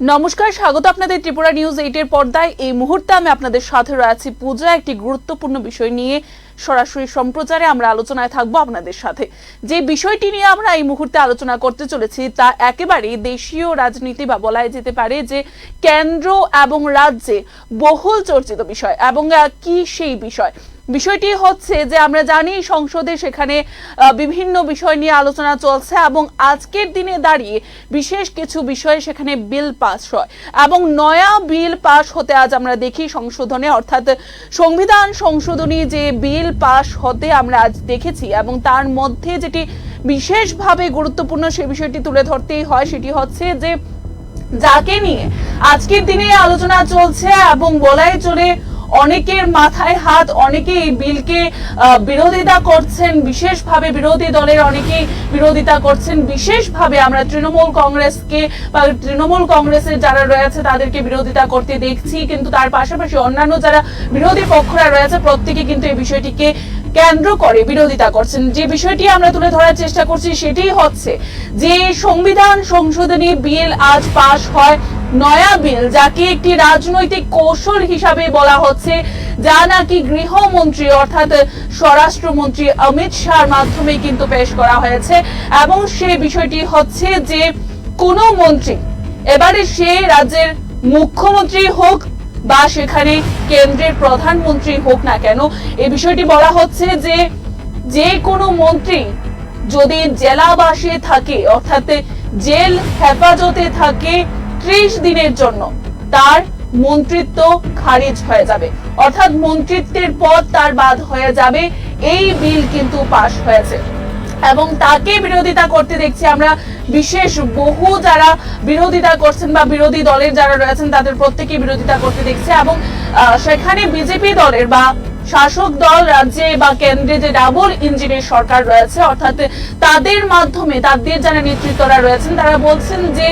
নমস্কার, স্বাগত আপনাদের ত্রিপুরা নিউজ এইটের পর্দায়। এই মুহূর্তে আমি আপনাদের সাথে রয়েছি পূজা, একটি গুরুত্বপূর্ণ বিষয় নিয়ে। সরাসরি সম্প্রচারে আমরা আলোচনায় থাকব আপনাদের সাথে। যে বিষয়টি নিয়ে আমরা এই মুহূর্তে আলোচনা করতে চলেছি, তা একেবারেই দেশীয় রাজনীতি বা বলা যেতে পারে যে, কেন্দ্র এবং রাজ্যে বহুল চর্চিত বিষয় এবং কি সেই বিষয়? বিষয়টি হচ্ছে যে আমরা জানি সংসদে সেখানে বিভিন্ন বিষয় নিয়ে আলোচনা চলছে এবং আজকের দিনে দাঁড়িয়ে বিশেষ কিছু বিষয়ে সেখানে বিল পাস হয় এবং নয়া বিল পাস হতে আজ আমরা দেখি সংশোধনে। অর্থাৎ সংবিধান সংশোধনী যে বিল পাস হতে আমরা আজ দেখেছি এবং তার মধ্যে যেটি বিশেষভাবে গুরুত্বপূর্ণ সে বিষয়টি তুলে ধরতেই হয় সেটি হচ্ছে যে যাকে নিয়ে আজকের দিনে আলোচনা চলছে এবং বলাই চলে অনেকের মাথায় হাত, অনেকে এই বিলকে বিরোধিতা করছেন, বিশেষভাবে বিরোধী দলের অনেকেই বিরোধিতা করছেন। বিশেষভাবে আমরা তৃণমূল কংগ্রেসকে, বা তৃণমূল কংগ্রেসের যারা রয়েছে, তাদেরকে বিরোধিতা করতে দেখছি। কিন্তু তার পাশাপাশি অন্যান্য যারা বিরোধী পক্ষরা রয়েছে, প্রত্যেকে কিন্তু এই বিষয়টিকে কেন্দ্র করে বিরোধিতা করছেন। যে বিষয়টি আমরা তুলে ধরার চেষ্টা করছি সেটি হচ্ছে যে সংবিধান সংশোধনী বিল আজ পাশ হয়। নয়া বিল, যাকে একটি রাজনৈতিক কৌশল হিসাবে বলা হচ্ছে, যা নাকি গৃহমন্ত্রী অর্থাৎ স্বরাষ্ট্রমন্ত্রী অমিত শাহর মাধ্যমে কিন্তু পেশ করা হয়েছে। এবং সে বিষয়টি হচ্ছে যে, কোনো মন্ত্রী, এবারে সে রাজ্যের মুখ্যমন্ত্রী হোক বা সেখানে কেন্দ্রের প্রধানমন্ত্রী হোক না কেন, এ বিষয়টি বলা হচ্ছে যে যে কোনো মন্ত্রী যদি জেলাবাসে থাকে, অর্থাৎ জেল হেফাজতে থাকে ত্রিশ দিনের জন্য তার মন্ত্রিত্ব খারিজ হয়ে যাবে। অর্থাৎ মন্ত্রিত্বের পদ তার বাদ হয়ে যাবে। এই বিল কিন্তু পাশ হয়েছে। এবং তাকে বিরোধিতা করতে দেখছি আমরা বিশেষ বহু যারা বিরোধিতা করছেন বা বিরোধী দলের যারা রয়েছেন, তাদের প্রত্যেকে বিরোধিতা করতে দেখছে এবং সেখানে বিজেপি দলের বা শাসক দল, রাজ্যে বা কেন্দ্রে যে ডাবল ইঞ্জিনের সরকার রয়েছে, অর্থাৎ তাদের মাধ্যমে, তাদের যারা নেতৃত্বরা রয়েছেন, তারা বলছেন যে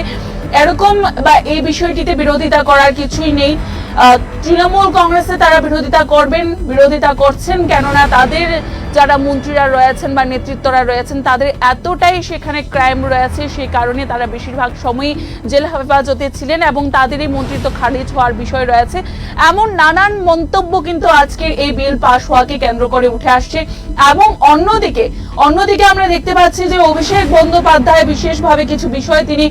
এরকম বা এই বিষয়টিতে বিরোধিতা করার কিছুই নেই। তৃণমূল কংগ্রেসে তারা বিরোধিতা করবেন, বিরোধিতা করছেন কেননা তাদের যারা মন্ত্রীরা রয়েছেন বা নেতৃত্বরা রয়েছেন, তাদের এতটাই সেখানে ক্রাইম রয়েছে, সেই কারণে তারা বেশিরভাগ সময়ই জেল হেফাজতে ছিলেন এবং তাদেরই মন্ত্রিত্ব খারিজ হওয়ার বিষয় রয়েছে। এমন নানান মন্তব্য কিন্তু আজকের এই বিল পাশ হওয়াকে কেন্দ্র করে উঠে আসছে। এবং অন্যদিকে অন্যদিকে আমরা দেখতে পাচ্ছি যে অভিষেক বন্দ্যোপাধ্যায় বিশেষভাবে কিছু বিষয় তিনি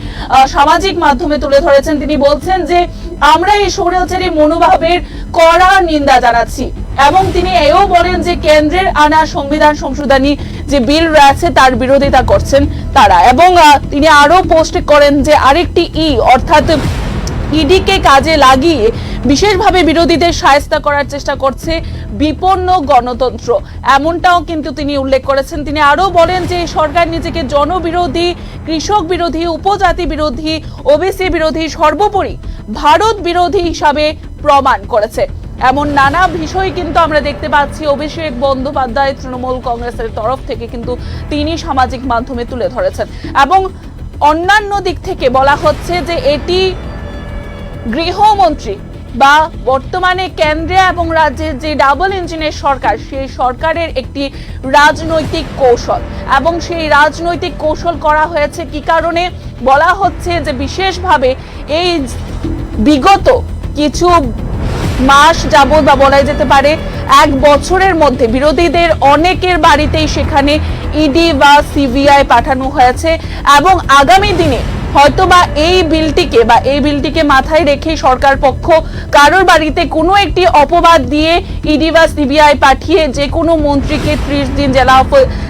সামাজিক মাধ্যমে তুলে ধরেছেন। তিনি বলছেন যে, আমরা এই স্বৈরাচারী মনোভাবের কড়া নিন্দা জানাচ্ছি। এবং তিনি এও বলেন যে কেন্দ্রের আনা সংবিধান সংশোধনী যে বিল রয়েছে, তার বিরোধিতা করছেন তারা। এবং তিনি আরও পোস্ট করেন যে আরেকটি ই, অর্থাৎ ইডিকে কাজে লাগিয়ে বিশেষভাবে বিরোধীদের সায়স্তা করার চেষ্টা করছে বিপন্ন গণতন্ত্র। এমনটাও কিন্তু তিনি উল্লেখ করেছেন। তিনি আরও বলেন যে সরকার নিজেকে জনবিরোধী, কৃষক বিরোধী, উপজাতি বিরোধী, ওবিসি বিরোধী, সর্বোপরি ভারত বিরোধী হিসাবে প্রমাণ করেছে। এমন নানা বিষয় কিন্তু আমরা দেখতে পাচ্ছি। অভিষেক বন্দ্যোপাধ্যায় তৃণমূল কংগ্রেসের তরফ থেকে কিন্তু তিনি সামাজিক মাধ্যমে তুলে ধরেছেন। এবং অন্যান্য দিক থেকে বলা হচ্ছে যে এটি গৃহমন্ত্রী বা বর্তমানে কেন্দ্রে এবং রাজ্যের যে ডাবল ইঞ্জিনের সরকার, সেই সরকারের একটি রাজনৈতিক কৌশল। এবং সেই রাজনৈতিক কৌশল করা হয়েছে কি কারণে? বলা হচ্ছে যে বিশেষভাবে এই বিগত কিছু মাস যাবত বা বলা যেতে পারে এক বছরের মধ্যে। বিরোধীদের অনেকের বাড়িতেই সেখানে ইডি বা সিবিআই পাঠানো হয়েছে এবং আগামী দিনে হয়তোবা এই বিলটিকে বা এই বিলটিকে মাথায় রেখে সরকার পক্ষ কারোর বাড়িতে কোনো একটি অপবাদ দিয়ে ইডি বা সিবিআই পাঠিয়ে যে কোনো মন্ত্রীকে ত্রিশ দিন জেলা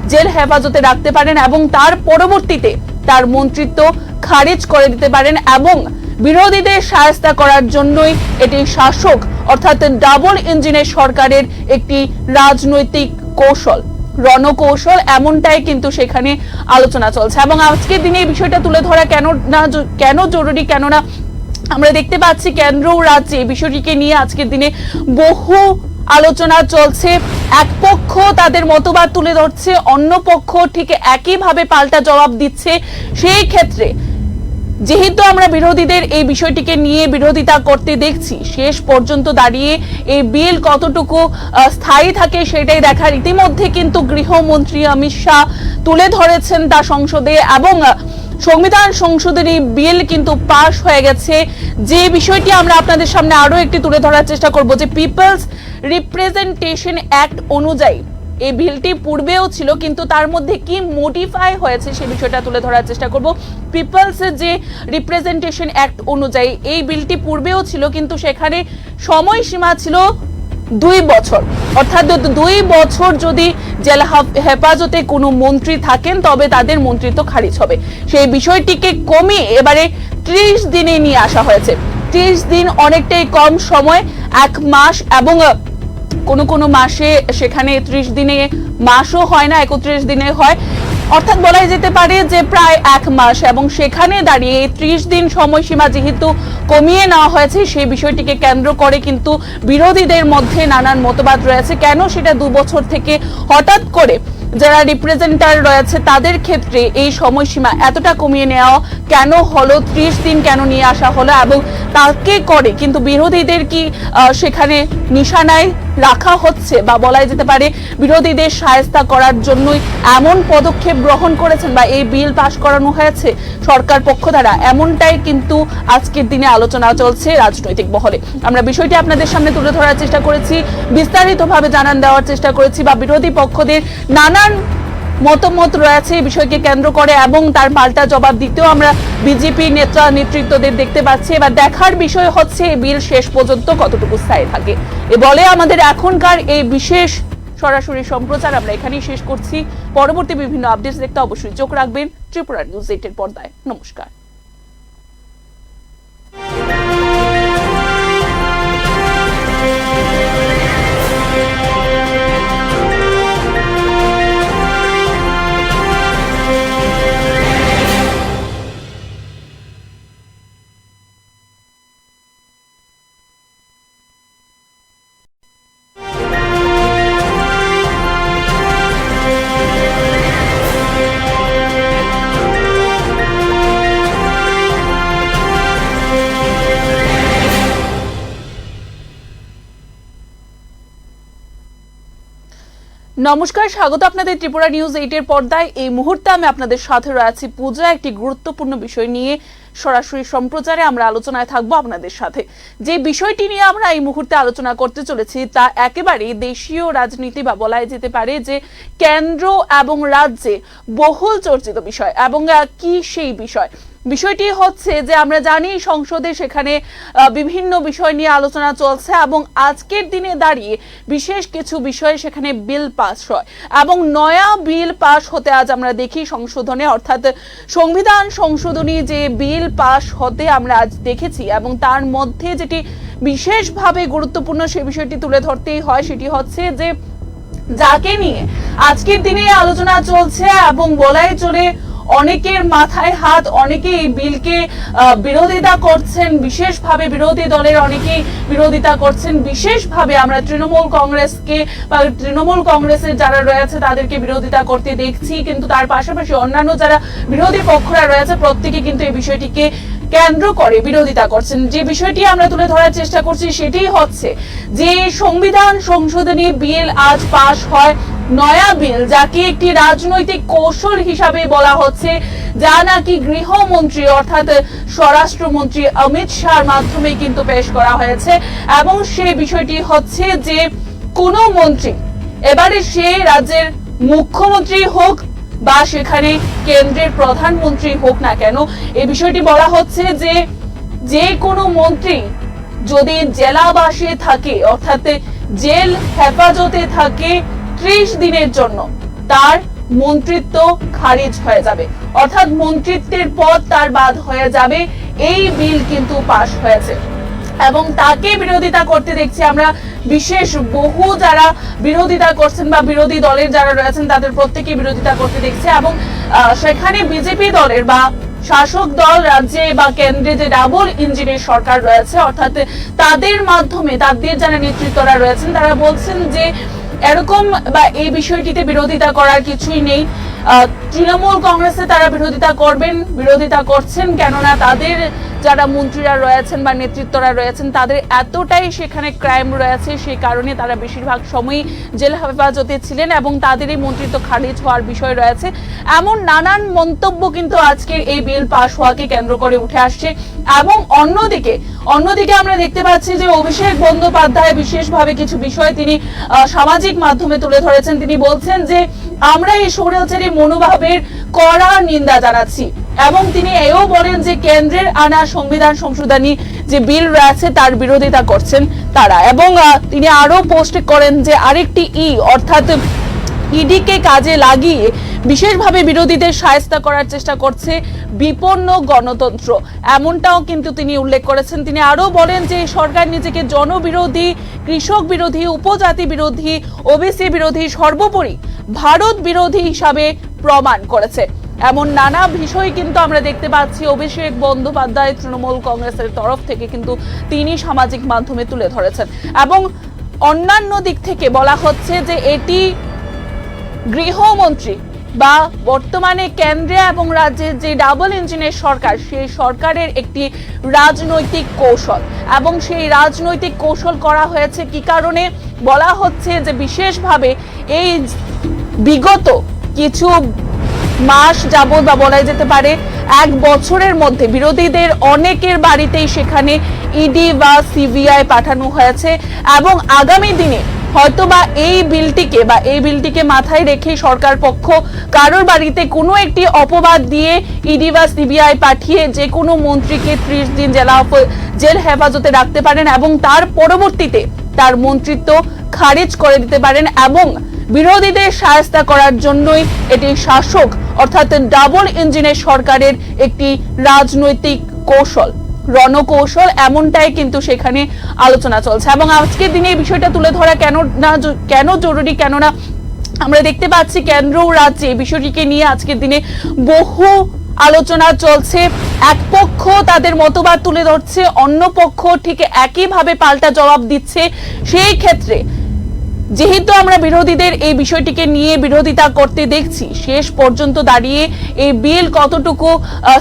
জেল হেফাজতে রাখতে পারেন এবং তার পরবর্তীতে তার মন্ত্রিত্ব খারিজ করে দিতে পারেন এবং বিরোধীদের সায়স্তা করার জন্যই এটি শাসক, অর্থাৎ ডাবল ইঞ্জিনের সরকারের একটি রাজনৈতিক কৌশল। রণকৌশল এমনটাই কিন্তু সেখানে আলোচনা চলছে। এবং আজকের দিনে এই বিষয়টা তুলে ধরা কেন না কেন জরুরি কেননা আমরা দেখতে পাচ্ছি কেন্দ্র ও রাজ্যে এই বিষয়টিকে নিয়ে আজকের দিনে বহু আলোচনা চলছে। এক পক্ষ তাদের মতবাদ তুলে ধরছে, অন্য পক্ষ ঠিক একইভাবে পাল্টা জবাব দিচ্ছে। সেই ক্ষেত্রে যেহেতু আমরা বিরোধীদের এই বিষয়টিকে নিয়ে বিরোধিতা করতে দেখছি, শেষ পর্যন্ত দাঁড়িয়ে এই বিল কতটুকু স্থায়ী থাকে সেটাই দেখার ইতিমধ্যে কিন্তু গৃহমন্ত্রী অমিত শাহ তুলে ধরেছেন তা সংসদে এবং সংবিধান সংশোধনী বিল কিন্তু পাশ হয়ে গেছে। যে বিষয়টি আমরা আপনাদের সামনে আরও একটি তুলে ধরার চেষ্টা করব, যে পিপলস রিপ্রেজেন্টেশন অ্যাক্ট অনুযায়ী এই বিলটি পূর্বেও ছিল, কিন্তু তার মধ্যে কি মডিফাই হয়েছে সে বিষয়টা তুলে ধরার চেষ্টা করব। পিপলস যে রিপ্রেজেন্টেশন অ্যাক্ট অনুযায়ী এই বিলটি পূর্বেও ছিল, কিন্তু সেখানে সময়সীমা ছিল দুই বছর। অর্থাৎ দুই বছর যদি জেলা হাফ- হেফাজতে কোনো মন্ত্রী থাকেন, তবে তাদের মন্ত্রিত্ব খারিজ হবে। সেই বিষয়টিকে কমে এবারে ত্রিশ দিনে নিয়ে আসা হয়েছে। ত্রিশ দিন অনেকটাই কম সময়, এক মাস এবং কোনো কোনো মাসে সেখানে ত্রিশ দিনে মাসও হয় না, একত্রিশ দিনে হয়। অর্থাৎ বলাই যেতে পারে যে প্রায় এক মাস এবং সেখানে দাঁড়িয়ে ত্রিশ দিন সময়সীমা যেহেতু কমিয়ে নেওয়া হয়েছে, সেই বিষয়টিকে কেন্দ্র করে কিন্তু বিরোধীদের মধ্যে নানান মতবাদ রয়েছে। কেন সেটা দু বছর থেকে হঠাৎ করে যারা রিপ্রেজেন্টার রয়েছে, তাদের ক্ষেত্রে এই সময়সীমা এতটা কমিয়ে নেওয়া কেন হলো? ত্রিশ দিন কেন নিয়ে আসা হলো? এবং তাকে করে? কিন্তু বিরোধীদের কি সেখানে নিশানায় রাখা হচ্ছে বা বলাই যেতে পারে, বিরোধীদের সায়স্তা করার জন্যই এমন পদক্ষেপ গ্রহণ করেছেন বা এই বিল পাশ করানো হয়েছে সরকার পক্ষ দ্বারা? এমনটাই কিন্তু আজকের দিনে আলোচনা চলছে রাজনৈতিক মহলে আমরা বিষয়টি আপনাদের সামনে তুলে ধরার চেষ্টা করেছি, বিস্তারিতভাবে জানান দেওয়ার চেষ্টা করেছি বা বিরোধী পক্ষদের নানান মতামত রয়েছে বিষয়কে কেন্দ্র করে এবং তার পাল্টা জবাব দিতেও আমরা বিজেপি নেতা নেতৃত্বদের দেখতে পাচ্ছি। এবার দেখার বিষয় হচ্ছে এই বিল শেষ পর্যন্ত কতটুকু স্থায়ী থাকে। এ বলে আমাদের এখনকার এই বিশেষ সরাসরি সম্প্রচার আমরা এখানেই শেষ করছি। পরবর্তী বিভিন্ন আপডেটস দেখতে অবশ্যই চোখ রাখবেন ত্রিপুরা নিউজ এইটের পর্দায়। নমস্কার। নমস্কার, স্বাগত আপনাদের ত্রিপুরা নিউজ এইটের পর্দায়। এই মুহূর্তে আমি আপনাদের সাথে রয়েছি পূজা, একটি গুরুত্বপূর্ণ বিষয় নিয়ে। সরাসরি সম্প্রচারে আমরা আলোচনায় থাকব আপনাদের সাথে। যে বিষয়টি নিয়ে আমরা এই মুহূর্তে আলোচনা করতে চলেছি, তা একেবারেই দেশীয় রাজনীতি বা বলাই যেতে পারে যে, কেন্দ্র এবং রাজ্যে বহুল চর্চিত বিষয় এবং কি সেই বিষয়? বিষয়টি হচ্ছে যে আমরা জানি সংসদে সেখানে বিভিন্ন বিষয় নিয়ে আলোচনা চলছে এবং আজকের দিনে দাঁড়িয়ে বিশেষ কিছু বিষয়ে সেখানে বিল পাস হয় এবং নয়া বিল পাস হতে আজ আমরা দেখি সংশোধনে। অর্থাৎ সংবিধান সংশোধনী যে বিল পাস হতে আমরা আজ দেখেছি এবং তার মধ্যে যেটি বিশেষভাবে গুরুত্বপূর্ণ সে বিষয়টি তুলে ধরতেই হয় সেটি হচ্ছে যে, যাকে নিয়ে আজকের দিনে আলোচনা চলছে এবং বলাই চলে অনেকের মাথায় হাত, অনেকে এই বিলকে বিরোধিতা করছেন, বিশেষভাবে বিরোধী দলের অনেকেই বিরোধিতা করছেন। বিশেষভাবে আমরা তৃণমূল কংগ্রেসকে, বা তৃণমূল কংগ্রেসের যারা রয়েছে, তাদেরকে বিরোধিতা করতে দেখছি। কিন্তু তার পাশাপাশি অন্যান্য যারা বিরোধী পক্ষরা রয়েছে, প্রত্যেকে কিন্তু এই বিষয়টিকে কেন্দ্র করে বিরোধিতা করছেন। যে বিষয়টি আমরা তুলে ধরার চেষ্টা করছি সেটি হচ্ছে যে সংবিধান সংশোধনী বিল আজ পাশ হয় নয়া বিল, যাকে একটি রাজনৈতিক কৌশল হিসাবে বলা হচ্ছে, যা নাকি গৃহমন্ত্রী অর্থাৎ স্বরাষ্ট্রমন্ত্রী অমিত শাহর মাধ্যমে কিন্তু পেশ করা হয়েছে। এবং সে বিষয়টি হচ্ছে যে কোনো মন্ত্রী, এবারে সে রাজ্যের মুখ্যমন্ত্রী হোক বা সেখানে কেন্দ্রের প্রধানমন্ত্রী হোক না কেন এই বিষয়টি বলা হচ্ছে যে যে কোনো মন্ত্রী যদি জেলাবাসে থাকে, অর্থাৎ জেল হেফাজতে থাকে ত্রিশ দিনের জন্য, তার মন্ত্রিত্ব খারিজ হয়ে যাবে। অর্থাৎ মন্ত্রিত্বের পদ তার বাদ হয়ে যাবে। এই বিল কিন্তু পাশ হয়েছে। এবং তাকে বিরোধিতা করতে দেখছি আমরা। বিশেষ বহু যারা বিরোধিতা করছেন বা বিরোধী দলের যারা রয়েছেন, তাদের প্রত্যেকে বিরোধিতা করতে দেখছে এবং সেখানে বিজেপি দলের বা শাসক দল রাজ্যে বা কেন্দ্রে যে ডাবল ইঞ্জিনের সরকার রয়েছে, অর্থাৎ তাদের মাধ্যমে তাদের যারা নেতৃত্বরা রয়েছেন, তারা বলছেন যে এরকম বা এই বিষয়টিতে বিরোধিতা করার কিছুই নেই। তৃণমূল কংগ্রেসে তারা বিরোধিতা করবেন, বিরোধিতা করছেন কেননা তাদের যারা মন্ত্রীরা রয়েছেন বা নেতৃত্বরা রয়েছেন, তাদের এতটাই সেখানে ক্রাইম রয়েছে, সেই কারণে তারা বেশিরভাগ সময়ই জেল হেফাজতে ছিলেন এবং তাদেরই মন্ত্রিত্ব খারিজ হওয়ার বিষয় রয়েছে। এমন নানান মন্তব্য কিন্তু আজকের এই বিল পাশ হওয়াকে কেন্দ্র করে উঠে আসছে। এবং অন্যদিকে অন্যদিকে আমরা দেখতে পাচ্ছি যে অভিষেক বন্দ্যোপাধ্যায় বিশেষভাবে কিছু বিষয় তিনি সামাজিক মাধ্যমে তুলে ধরেছেন। তিনি বলছেন যে, আমরা এই স্বৈরাচারী মনোভাবের কড়া নিন্দা জানাচ্ছি। এবং তিনি এও বলেন যে কেন্দ্রের আনা সংবিধান সংশোধনী যে বিল রয়েছে, তার বিরোধিতা করছেন তারা। এবং তিনি আরও পোস্ট করেন যে আরেকটি ই, অর্থাৎ ইডিকে কাজে লাগিয়ে বিশেষভাবে বিরোধীদের সায়স্তা করার চেষ্টা করছে বিপন্ন গণতন্ত্র। এমনটাও কিন্তু তিনি উল্লেখ করেছেন। তিনি আরও বলেন যে সরকার নিজেকে জনবিরোধী, কৃষক বিরোধী, উপজাতি বিরোধী, ওবিসি বিরোধী, সর্বোপরি ভারত বিরোধী হিসাবে প্রমাণ করেছে। এমন নানা বিষয় কিন্তু আমরা দেখতে পাচ্ছি। অভিষেক বন্দ্যোপাধ্যায় তৃণমূল কংগ্রেসের তরফ থেকে কিন্তু তিনি সামাজিক মাধ্যমে তুলে ধরেছেন। এবং অন্যান্য দিক থেকে বলা হচ্ছে যে এটি গৃহমন্ত্রী বা বর্তমানে কেন্দ্রে এবং রাজ্যের যে ডাবল ইঞ্জিনের সরকার, সেই সরকারের একটি রাজনৈতিক কৌশল। এবং সেই রাজনৈতিক কৌশল করা হয়েছে কি কারণে? বলা হচ্ছে যে বিশেষভাবে এই বিগত কিছু মাস যাবত বা বলা যেতে পারে এক বছরের মধ্যে। বিরোধীদের অনেকের বাড়িতেই সেখানে ইডি বা সিবিআই পাঠানো হয়েছে এবং আগামী দিনে হয়তোবা এই বিলটিকে বা এই বিলটিকে মাথায় রেখে সরকার পক্ষ কারোর বাড়িতে কোনো একটি অপবাদ দিয়ে ইডি বা সিবিআই পাঠিয়ে যে কোনো মন্ত্রীকে ত্রিশ দিন জেলা জেল হেফাজতে রাখতে পারেন এবং তার পরবর্তীতে তার মন্ত্রিত্ব খারিজ করে দিতে পারেন এবং বিরোধীদের সায়স্তা করার জন্যই এটি শাসক, অর্থাৎ ডাবল ইঞ্জিনের সরকারের একটি রাজনৈতিক কৌশল, রণকৌশল এমনটাই কিন্তু সেখানে আলোচনা চলছে। এবং আজকের দিনে এই বিষয়টা তুলে ধরা কেন না কেন জরুরি, কেননা আমরা দেখতে পাচ্ছি কেন্দ্র ও রাজ্যে এই বিষয়টিকে নিয়ে আজকের দিনে বহু আলোচনা চলছে। এক পক্ষ তাদের মতবাদ তুলে ধরছে, অন্য পক্ষ ঠিক একইভাবে পাল্টা জবাব দিচ্ছে। সেই ক্ষেত্রে যেহেতু আমরা বিরোধীদের এই বিষয়টিকে নিয়ে বিরোধিতা করতে দেখছি, শেষ পর্যন্ত দাঁড়িয়ে এই বিল কতটুকু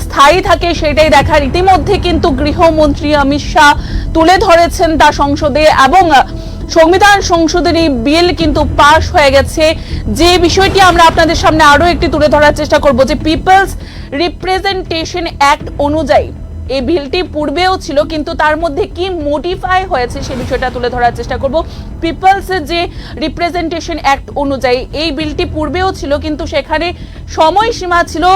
স্থায়ী থাকে সেটাই দেখার ইতিমধ্যে কিন্তু গৃহমন্ত্রী অমিত শাহ তুলে ধরেছেন তা সংসদে এবং সংবিধান সংশোধনী বিল কিন্তু পাশ হয়ে গেছে। যে বিষয়টি আমরা আপনাদের সামনে আরও একটি তুলে ধরার চেষ্টা করব, যে পিপলস রিপ্রেজেন্টেশন অ্যাক্ট অনুযায়ী এই বিলটি পূর্বেও ছিল, কিন্তু তার মধ্যে কি মডিফাই হয়েছে সে বিষয়টা তুলে ধরার চেষ্টা করব। পিপলস যে রিপ্রেজেন্টেশন অ্যাক্ট অনুযায়ী এই বিলটি পূর্বেও ছিল, কিন্তু সেখানে সময়সীমা ছিল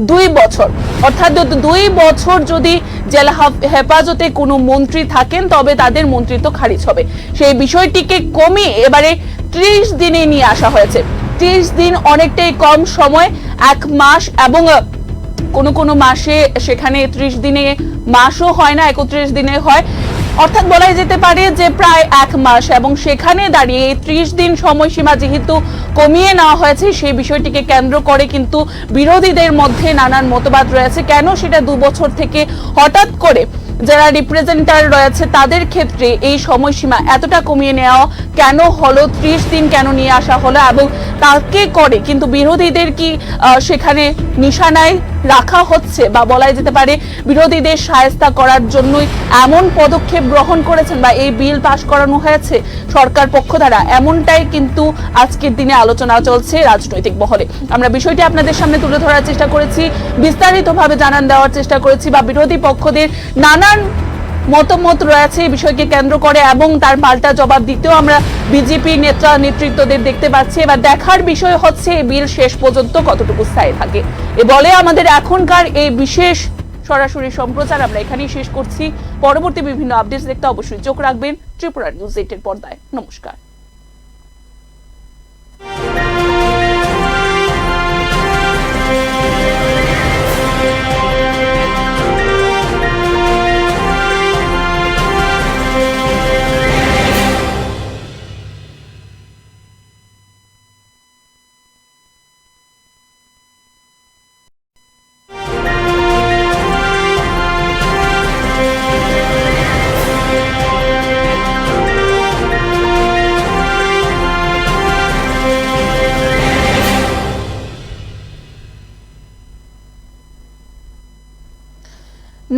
দুই বছর। অর্থাৎ দুই বছর যদি জেলা হাফ- হেফাজতে কোনো মন্ত্রী থাকেন, তবে তাদের মন্ত্রিত্ব খারিজ হবে। সেই বিষয়টিকে কমিয়ে এবারে ত্রিশ দিনে নিয়ে আসা হয়েছে। ত্রিশ দিন অনেকটাই কম সময়, এক মাস এবং কোনো কোনো মাসে সেখানে ত্রিশ দিনে মাসও হয় না, একত্রিশ দিনে হয়। অর্থাৎ বলাই যেতে পারে যে প্রায় এক মাস এবং সেখানে দাঁড়িয়ে ত্রিশ দিন সময়সীমা যেহেতু কমিয়ে নেওয়া হয়েছে, সেই বিষয়টিকে কেন্দ্র করে কিন্তু বিরোধীদের মধ্যে নানান মতবাদ রয়েছে। কেন সেটা দু বছর থেকে হঠাৎ করে যারা রিপ্রেজেন্টার রয়েছে, তাদের ক্ষেত্রে এই সময়সীমা এতটা কমিয়ে নেওয়া কেন হলো? ত্রিশ দিন কেন নিয়ে আসা হলো? এবং তাকে করে? কিন্তু বিরোধীদের কি সেখানে নিশানায় রাখা হচ্ছে বা বলাই যেতে পারে বিরোধীদের সায়স্তা করার জন্যই এমন পদক্ষেপ গ্রহণ করেছেন বা এই বিল পাশ করানো হয়েছে সরকার পক্ষ দ্বারা। এমনটাই কিন্তু আজকের দিনে আলোচনা চলছে রাজনৈতিক মহলে আমরা বিষয়টি আপনাদের সামনে তুলে ধরার চেষ্টা করেছি, বিস্তারিতভাবে জানান দেওয়ার চেষ্টা করেছি বা বিরোধী পক্ষদের নানান মতামত রয়েছে, এই বিষয়কে কেন্দ্র করে এবং তার পাল্টা জবাব দিতেও আমরা বিজেপি নেতা নেতৃত্বদের দেখতে পাচ্ছি। এবার দেখার বিষয় হচ্ছে, এই বিল শেষ পর্যন্ত কতটুকু স্থায়ী থাকে। এ বলে আমাদের এখনকার এই বিশেষ সরাসরি সম্প্রচার আমরা এখানেই শেষ করছি। পরবর্তী বিভিন্ন আপডেটস দেখতে অবশ্যই চোখ রাখবেন ত্রিপুরা নিউজ এইটের পর্দায়। নমস্কার।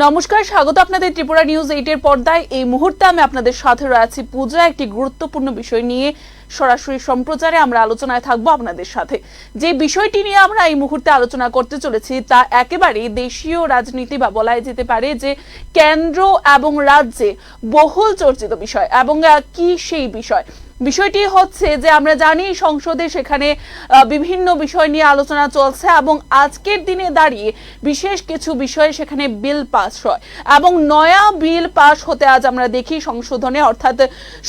নমস্কার, স্বাগত আপনাদের ত্রিপুরা নিউজ এইটের পর্দায়। এই মুহূর্তে আমি আপনাদের সাথে রয়েছি পূজা, একটি গুরুত্বপূর্ণ বিষয় নিয়ে। সরাসরি সম্প্রচারে আমরা আলোচনায় থাকব আপনাদের সাথে। যে বিষয়টি নিয়ে আমরা এই মুহূর্তে আলোচনা করতে চলেছি, তা একেবারেই দেশীয় রাজনীতি বা বলা যেতে পারে যে, কেন্দ্র এবং রাজ্যে বহুল চর্চিত বিষয় এবং কি সেই বিষয়? বিষয়টি হচ্ছে যে আমরা জানি সংসদে সেখানে বিভিন্ন বিষয় নিয়ে আলোচনা চলছে এবং আজকের দিনে দাঁড়িয়ে বিশেষ কিছু বিষয়ে সেখানে বিল পাস হয় এবং নয়া বিল পাস হতে আজ আমরা দেখি সংশোধনে। অর্থাৎ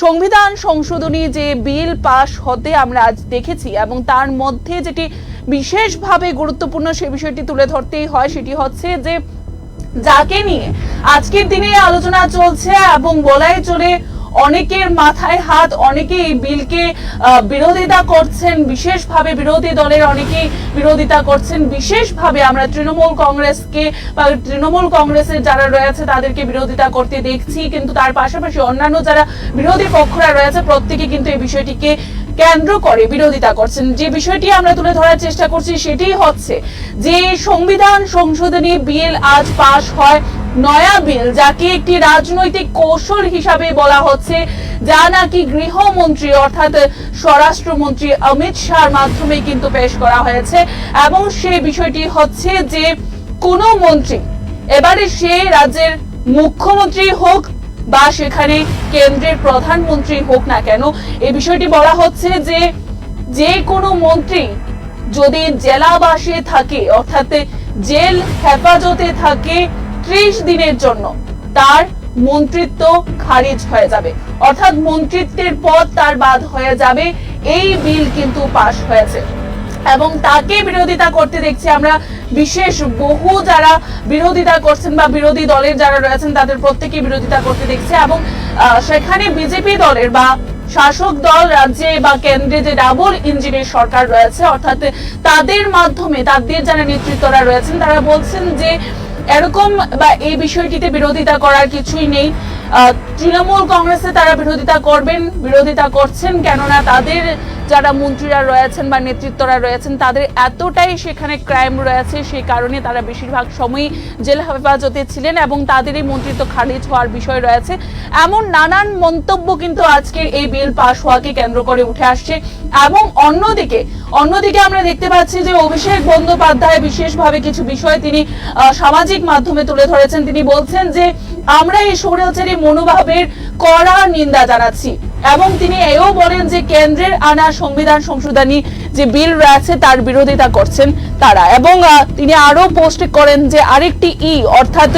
সংবিধান সংশোধনী যে বিল পাস হতে আমরা আজ দেখেছি এবং তার মধ্যে যেটি বিশেষভাবে গুরুত্বপূর্ণ সে বিষয়টি তুলে ধরতেই হয় সেটি হচ্ছে যে, যাকে নিয়ে আজকের দিনে আলোচনা চলছে এবং বলাই চলে অনেকের মাথায় হাত অনেকে এই বিলকে বিরোধিতা করছেন, বিশেষভাবে বিরোধী দলের অনেকেই বিরোধিতা করছেন। বিশেষভাবে আমরা তৃণমূল কংগ্রেসকে বা তৃণমূল কংগ্রেসের যারা রয়েছে, তাদেরকে বিরোধিতা করতে দেখছি। কিন্তু তার পাশাপাশি অন্যান্য যারা বিরোধী পক্ষরা রয়েছে, প্রত্যেকে কিন্তু এই বিষয়টিকে কেন্দ্র করে বিরোধিতা করছেন। যে বিষয়টি আমরা তুলে ধরার চেষ্টা করছি সেটি হচ্ছে যে সংবিধান সংশোধনী বিল আজ পাশ হয়। নয়া বিল, যাকে একটি রাজনৈতিক কৌশল হিসাবে বলা হচ্ছে, যা নাকি গৃহমন্ত্রী অর্থাৎ স্বরাষ্ট্রমন্ত্রী অমিত শাহর মাধ্যমে কিন্তু পেশ করা হয়েছে। এবং সে বিষয়টি হচ্ছে যে, কোনো মন্ত্রী, এবারে সে রাজ্যের মুখ্যমন্ত্রী হোক বা সেখানে কেন্দ্রের প্রধানমন্ত্রী হোক না কেন এই বিষয়টি বলা হচ্ছে যে যে কোনো মন্ত্রী যদি জেলাবাসে থাকে, অর্থাৎ জেল হেফাজতে থাকে ত্রিশ দিনের জন্য তার মন্ত্রিত্ব খারিজ হয়ে যাবে। অর্থাৎ মন্ত্রিত্বের পদ তার বাদ হয়ে যাবে। এই বিল কিন্তু পাশ হয়েছে। এবং তাকে বিরোধিতা করতে দেখছি আমরা বিশেষ বহু যারা বিরোধিতা করছেন বা বিরোধী দলের যারা রয়েছেন, তাদের প্রত্যেকে বিরোধিতা করতে দেখছে। এবং সেখানে বিজেপি দলের বা শাসক দল, রাজ্যে বা কেন্দ্রে যে ডাবল ইঞ্জিনের সরকার রয়েছে, অর্থাৎ তাদের মাধ্যমে, তাদের যারা নেতৃত্বরা রয়েছেন, তারা বলছেন যে এরকম বা এই বিষয়টিতে বিরোধিতা করার কিছুই নেই। তৃণমূল কংগ্রেসে তারা বিরোধিতা করবেন, বিরোধিতা করছেন কেননা তাদের যারা মন্ত্রীরা রয়েছেন বা নেতৃত্বরা রয়েছেন, তাদের এতটাই সেখানে ক্রাইম রয়েছে, সেই কারণে তারা বেশিরভাগ সময়ই জেল হেফাজতে ছিলেন এবং তাদের এই মন্ত্রিত্ব খারিজ হওয়ার বিষয় রয়েছে। এমন নানান মন্তব্য কিন্তু আজকের এই বিল পাশ হওয়াকে কেন্দ্র করে উঠে আসছে। এবং অন্যদিকে অন্যদিকে আমরা দেখতে পাচ্ছি যে অভিষেক বন্দ্যোপাধ্যায় বিশেষভাবে কিছু বিষয় তিনি সামাজিক মাধ্যমে তুলে ধরেছেন। তিনি বলছেন যে, আমরা এই স্বৈরাচারী মনোভাবের কড়া নিন্দা জানাচ্ছি। এবং তিনি এও বলেন যে কেন্দ্রের আনা সংবিধান সংশোধনী যে বিল রয়েছে, তার বিরোধিতা করছেন তারা। এবং তিনি আরও পোস্ট করেন যে আরেকটি ই, অর্থাৎ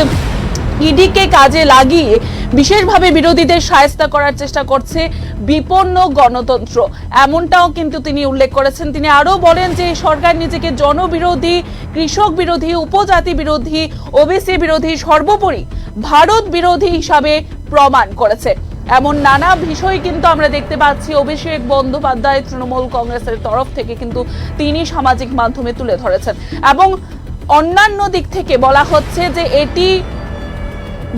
ইডিকে কাজে লাগিয়ে বিশেষভাবে বিরোধীদের সায়স্তা করার চেষ্টা করছে বিপন্ন গণতন্ত্র। এমনটাও কিন্তু তিনি উল্লেখ করেছেন। তিনি আরও বলেন যে সরকার নিজেকে জনবিরোধী, কৃষক বিরোধী, উপজাতি বিরোধী, ওবিসি বিরোধী, সর্বোপরি ভারত বিরোধী হিসাবে প্রমাণ করেছে। এমন নানা বিষয় কিন্তু আমরা দেখতে পাচ্ছি। অভিষেক বন্দ্যোপাধ্যায় তৃণমূল কংগ্রেসের তরফ থেকে কিন্তু তিনি সামাজিক মাধ্যমে তুলে ধরেছেন। এবং অন্যান্য দিক থেকে বলা হচ্ছে যে এটি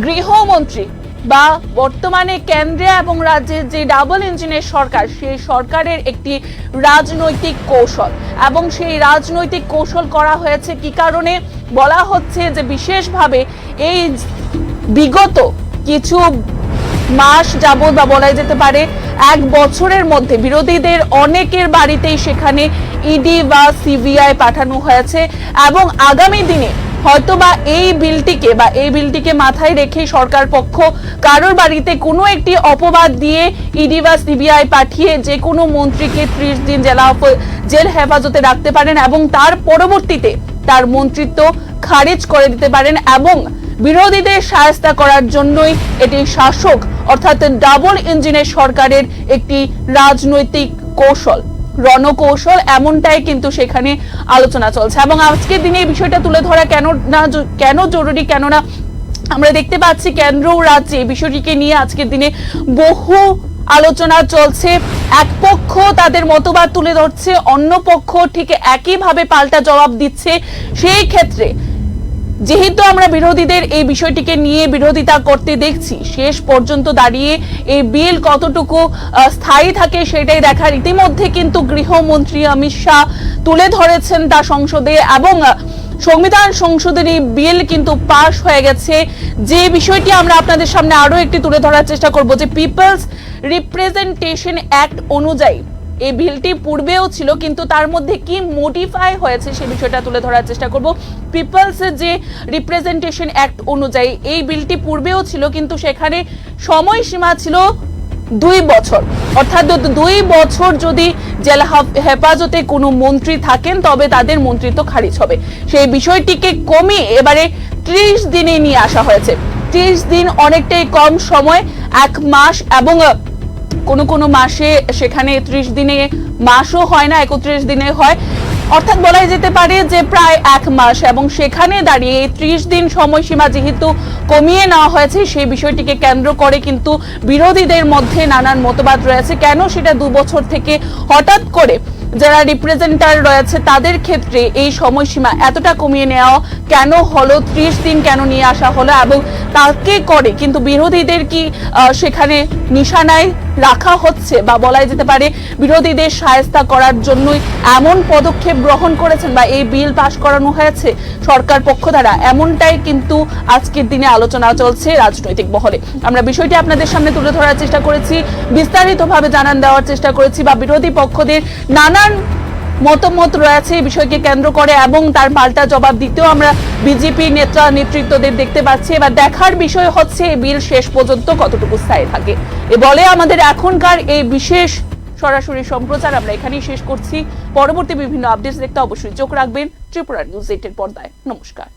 গৃহমন্ত্রী বা বর্তমানে কেন্দ্রে এবং রাজ্যের যে ডাবল ইঞ্জিনের সরকার, সেই সরকারের একটি রাজনৈতিক কৌশল। এবং সেই রাজনৈতিক কৌশল করা হয়েছে কি কারণে? বলা হচ্ছে যে বিশেষভাবে এই বিগত কিছু মাস যাবত বা বলা যেতে পারে এক বছরের মধ্যে। বিরোধীদের অনেকের বাড়িতেই সেখানে ইডি বা সিবিআই পাঠানো হয়েছে এবং আগামী দিনে হয়তোবা এই বিলটিকে বা এই বিলটিকে মাথায় রেখে সরকার পক্ষ কারোর বাড়িতে কোনো একটি অপবাদ দিয়ে ইডি বা সিবিআই পাঠিয়ে যে কোনো মন্ত্রীকে ত্রিশ দিন জেলা জেল হেফাজতে রাখতে পারেন এবং তার পরবর্তীতে তার মন্ত্রিত্ব খারিজ করে দিতে পারেন এবং বিরোধীদের সায়স্তা করার জন্যই এটি শাসক, অর্থাৎ ডাবল ইঞ্জিনের সরকারের একটি রাজনৈতিক কৌশল, রণকৌশল এমনটাই কিন্তু সেখানে আলোচনা চলছে। এবং আজকের দিনে এই বিষয়টা তুলে ধরা কেন না কেন জরুরি, কেননা আমরা দেখতে পাচ্ছি কেন্দ্র ও রাজ্যে এই বিষয়টিকে নিয়ে আজকের দিনে বহু আলোচনা চলছে। এক পক্ষ তাদের মতবাদ তুলে ধরছে, অন্য পক্ষ ঠিক একইভাবে পাল্টা জবাব দিচ্ছে। সেই ক্ষেত্রে যেহেতু আমরা বিরোধীদের এই বিষয়টিকে নিয়ে বিরোধিতা করতে দেখছি, শেষ পর্যন্ত দাঁড়িয়ে এই বিল কতটুকু স্থায়ী থাকে সেটাই দেখার ইতিমধ্যে কিন্তু গৃহমন্ত্রী অমিত শাহ তুলে ধরেছেন তা সংসদে এবং সংবিধান সংশোধনী বিল কিন্তু পাশ হয়ে গেছে। যে বিষয়টি আমরা আপনাদের সামনে আরও একটি তুলে ধরার চেষ্টা করব যে পিপলস রিপ্রেজেন্টেশন অ্যাক্ট অনুযায়ী এই বিলটি পূর্বেও ছিল, কিন্তু তার মধ্যে কি মডিফাই হয়েছে সে বিষয়টা তুলে ধরার চেষ্টা করব। পিপলস যে রিপ্রেজেন্টেশন অ্যাক্ট অনুযায়ী এই বিলটি পূর্বেও ছিল, কিন্তু সেখানে সময়সীমা ছিল দুই বছর। অর্থাৎ দুই বছর যদি জেলা হেফাজতে কোনো মন্ত্রী থাকেন, তবে তাদের মন্ত্রিত্ব খারিজ হবে। সেই বিষয়টিকে কমিয়ে এবারে ত্রিশ দিনে নিয়ে আসা হয়েছে। ত্রিশ দিন অনেকটাই কম সময়, এক মাস এবং কোনো কোনো মাসে সেখানে ত্রিশ দিনে মাসও হয় না, একত্রিশ দিনে হয়। অর্থাৎ বলাই যেতে পারে যে প্রায় এক মাস, এবং সেখানে দাঁড়িয়ে ত্রিশ দিন সময়সীমা যেহেতু কমিয়ে নেওয়া হয়েছে, সেই বিষয়টিকে কেন্দ্র করে কিন্তু বিরোধীদের মধ্যে নানান মতবাদ রয়েছে। কেন সেটা দু বছর থেকে হঠাৎ করে যারা রিপ্রেজেন্টার রয়েছে, তাদের ক্ষেত্রে এই সময়সীমা এতটা কমিয়ে নেওয়া কেন হলো, ত্রিশ দিন কেন নিয়ে আসা হলো, এবং তাকে করে কিন্তু বিরোধীদের কি সেখানে নিশানায় রাখা হচ্ছে বা বলাই যেতে পারে বিরোধীদের সায়স্তা করার জন্যই এমন পদক্ষেপ গ্রহণ করেছেন বা এই বিল পাশ করানো হয়েছে সরকার পক্ষ দ্বারা। এমনটাই কিন্তু আজকের দিনে আলোচনা চলছে রাজনৈতিক মহলে। আমরা বিষয়টি আপনাদের সামনে তুলে ধরার চেষ্টা করেছি, বিস্তারিতভাবে জানান দেওয়ার চেষ্টা করেছি বা বিরোধী পক্ষদের নানান মতামত রয়েছে এই বিষয়কে কেন্দ্র করে এবং তার পাল্টা জবাব দিতেও আমরা বিজেপি নেতা নেতৃত্বদের দেখতে পাচ্ছি। এবার দেখার বিষয় হচ্ছে এই বিল শেষ পর্যন্ত কতটুকু স্থায়ী থাকে। এ বলে আমাদের এখনকার এই বিশেষ সরাসরি সম্প্রচার আমরা এখানেই শেষ করছি। পরবর্তী বিভিন্ন আপডেটস দেখতে অবশ্যই চোখ রাখবেন ত্রিপুরা নিউজ এইটের পর্দায়। নমস্কার।